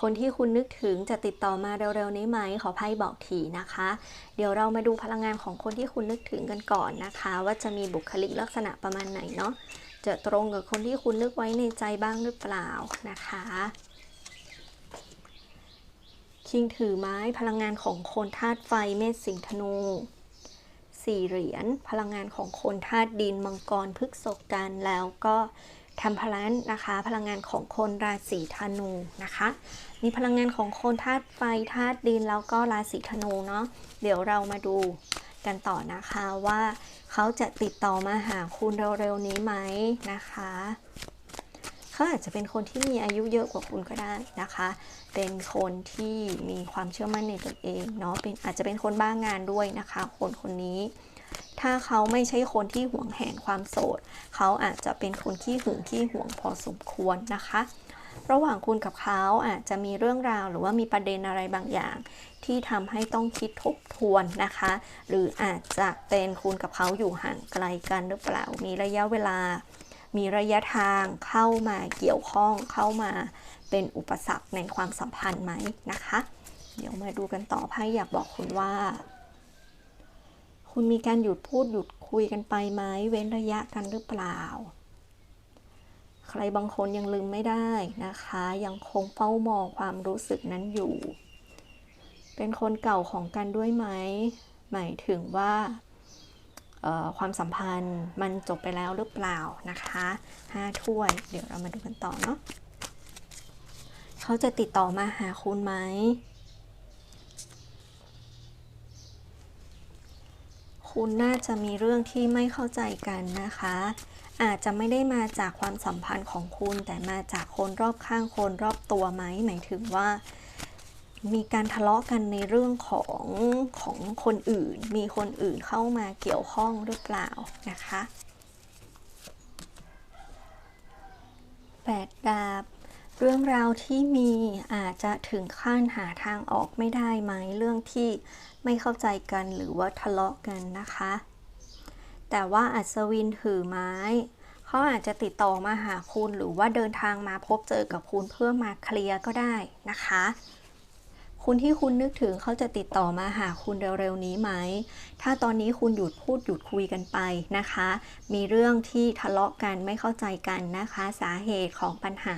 คนที่คุณนึกถึงจะติดต่อมาเร็วๆนี้ไหมขอไพ่บอกทีนะคะ เดี๋ยวเรามาดูพลังงานของคนที่คุณนึกถึงกันก่อนนะคะ ว่าจะมีบุคลิกลักษณะประมาณไหนเนาะจะตรงกับคนที่คุณนึกไว้ในใจบ้างหรือเปล่านะคะคิงถือไม้พลังงานของคนธาตุไฟเมษสิงห์ธนูสี่เหรียญพลังงานของคนธาตุดินมังกรพฤกษกันแล้วก็ ทำพลันนะคะ พลังงานของคนราศีธนูนะคะ มีพลังงานของคนธาตุไฟธาตุดินแล้วก็ราศีธนูเนาะเดี๋ยวเรามาดูกันต่อนะคะว่าเขาจะติดต่อมาหาคุณเร็วๆนี้ไหมนะคะเขาอาจจะเป็นคนที่มีอายุเยอะกว่าคุณก็ได้นะคะ เป็นคนที่มีความเชื่อมั่นในตนเองเนาะเป็นอาจจะเป็นคนบ้างงานด้วยนะคะ คนคนนี้ ถ้าเขาไม่ใช่คนที่หวงแหนความโสด เขาอาจจะเป็นคนขี้หึงขี้หวงพอสมควรนะคะ ระหว่างคุณกับเขาอาจจะมีเรื่องราวหรือว่ามีประเด็นอะไรบางอย่าง ที่ทำให้ต้องคิดทบทวนนะคะ หรืออาจจะเป็นคุณกับเขาอยู่ห่างไกลกันหรือเปล่า มีระยะเวลา มีระยะทางเข้ามาเกี่ยวข้องเข้ามาเป็นอุปสรรคในความสัมพันธ์ไหมนะคะ เดี๋ยวมาดูกันต่อไพ่อยากบอกคุณว่า คุณมีการหยุดพูดหยุดคุยกันไปไหมเว้นระยะกันหรือเปล่า ใครบางคนยังลืมไม่ได้นะคะ ยังคงเฝ้ามองความรู้สึกนั้นอยู่ เป็นคนเก่าของกันด้วยไหมหมายถึงว่าความสัมพันธ์มันจบไปแล้วหรือเปล่านะคะห้าถ้วย เดี๋ยวเรามาดูกันต่อเนาะเขาจะติดต่อมาหาคุณไหม คุณน่าจะมีเรื่องที่ไม่เข้าใจกันนะคะ อาจจะไม่ได้มาจากความสัมพันธ์ของคุณ แต่มาจากคนรอบข้างคนรอบตัวไหมหมายถึงว่า มีการทะเลาะกันในเรื่องของของคนอื่น มีคนอื่นเข้ามาเกี่ยวข้องหรือเปล่านะคะแปดดาบ เรื่องราวที่มีอาจจะถึงขั้นหาทางออกไม่ได้ไหมเรื่องที่ไม่เข้าใจกันหรือว่าทะเลาะกันนะคะ แต่ว่าอัศวินถือไม้เขาอาจจะติดต่อมาหาคุณหรือว่าเดินทางมาพบเจอกับคุณเพื่อมาเคลียร์ก็ได้นะคะ คุณที่คุณนึกถึงเขาจะติดต่อมาหาคุณเร็วๆนี้ไหม ถ้าตอนนี้คุณหยุดพูดหยุดคุยกันไปนะคะ มีเรื่องที่ทะเลาะกันไม่เข้าใจกันนะคะ สาเหตุของปัญหา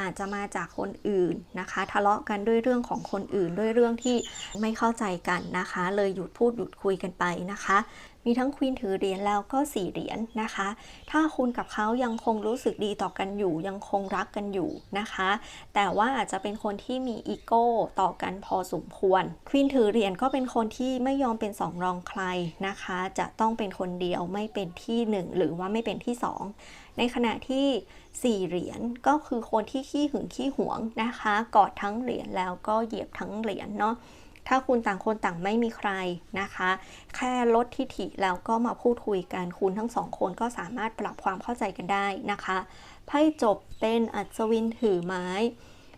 อาจจะมาจากคนอื่นนะคะ ทะเลาะกันด้วยเรื่องของคนอื่นด้วยเรื่องที่ไม่เข้าใจกันนะคะ เลยหยุดพูดหยุดคุยกันไปนะคะ มีทั้งควีนถือเหรียญแล้วก็สี่เหรียญนะคะ ถ้าคุณกับเขายังคงรู้สึกดีต่อกันอยู่ ยังคงรักกันอยู่นะคะ แต่ว่าอาจจะเป็นคนที่มีอีโก้ต่อกันพอสมควร ควีนถือเหรียญก็เป็นคนที่ไม่ยอมเป็นสองรองใครนะคะ จะต้องเป็นคนเดียวไม่เป็นที่หนึ่งหรือว่าไม่เป็นที่สองในขณะที่สี่เหรียญก็คือคนที่ขี้หึงขี้หวงนะคะ กอดทั้งเหรียญแล้วก็เหยียบทั้งเหรียญเนาะ ถ้าคุณต่างคนต่างไม่มีใครนะคะ แค่ลดทิฐิแล้วก็มาพูดคุยกันคุณทั้งสองคนก็สามารถปรับความเข้าใจกันได้นะคะไพ่จบเป็นอัศวินถือไม้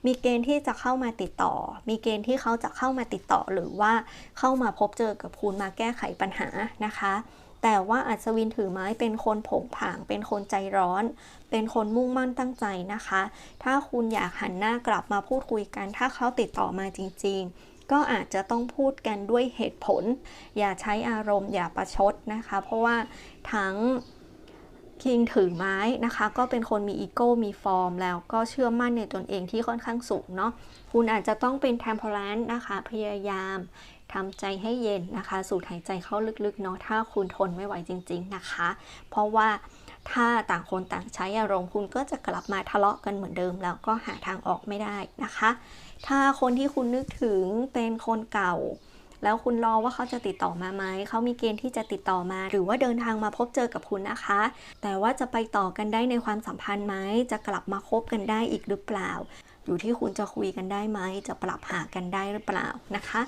มีเกณฑ์ที่จะเข้ามาติดต่อ มีเกณฑ์ที่เขาจะเข้ามาติดต่อหรือว่าเข้ามาพบเจอกับคุณมาแก้ไขปัญหานะคะแต่ว่าอัศวินถือไม้เป็นคนผงผาง เป็นคนใจร้อน เป็นคนมุ่งมั่นตั้งใจนะคะ ถ้าคุณอยากหันหน้ากลับมาพูดคุยกัน ถ้าเขาติดต่อมาจริง ๆ ก็อาจจะต้องพูดกันด้วยเหตุผล อย่าใช้อารมณ์อย่าประชดนะคะ เพราะว่าทั้งคิงถือไม้นะคะ ก็เป็นคนมีอีโก้มีฟอร์ม แล้วก็เชื่อมั่นในตนเองที่ค่อนข้างสูงเนาะคุณอาจจะต้องเป็น temperance นะคะ พยายามทำใจให้เย็นนะคะ สูดหายใจเข้าลึกๆเนาะถ้าคุณทนไม่ไหวจริง ๆนะคะ เพราะว่าถ้าต่างคนต่างใช้อารมณ์คุณก็จะกลับมาทะเลาะกันเหมือนเดิม แล้วก็หาทางออกไม่ได้นะคะ ถ้าคนที่คุณนึกถึงเป็นคนเก่า แล้วคุณรอว่าเขาจะติดต่อมาไหม เขามีเกณฑ์ที่จะติดต่อมา หรือว่าเดินทางมาพบเจอกับคุณนะคะ แต่ว่าจะไปต่อกันได้ในความสัมพันธ์ไหม จะกลับมาคบกันได้อีกหรือเปล่า อยู่ที่คุณจะคุยกันได้ไหม จะปรับหากันได้หรือเปล่านะคะ